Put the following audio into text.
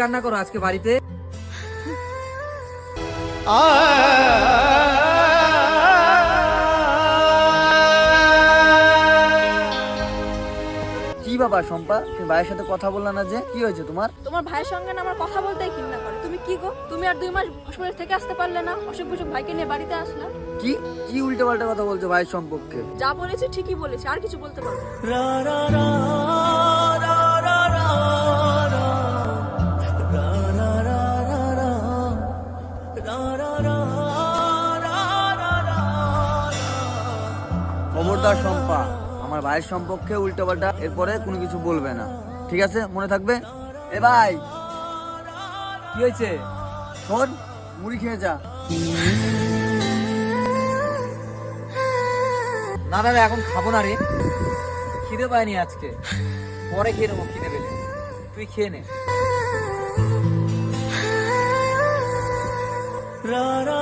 রান্না করো আজকে বাড়িতে? কি বাবা শম্পা? তুমি ভাইয়ের সাথে কথা বললা না যে? কি হয়েছে তোমার? তোমার ভাইয়ের সঙ্গে না আমার কথা বলতেই ঘৃণা করে। তুমি কি গো? তুমি আর দুই মাস হসপিটাল থেকে আসতে পারলে না? অসুখ বিসুখ ভাইকে নিয়ে বাড়িতে আসলে? কি? কি উল্টো পাল্টা কথা বলছো ভাইয়ের সম্পর্কে? যা বলেছি ঠিকই বলেছি আর কিছু বলতে পারব না। খবরদার শম্পা। আমার ভাইয়ের সম্পর্কে উল্টো পাল্টা এরপরে কোনো কিছু বলবে না। ঠিক আছে? মনে থাকবে? এ ভাই! কি হয়েছে? শোন, মুড়ি খেয়ে যা। না দাদা, এখন খাব না রে। খিদে পায়নি আজকে। পরে খেয়ে নেব, খিদে পেলে। তুই খেয়ে নে। ra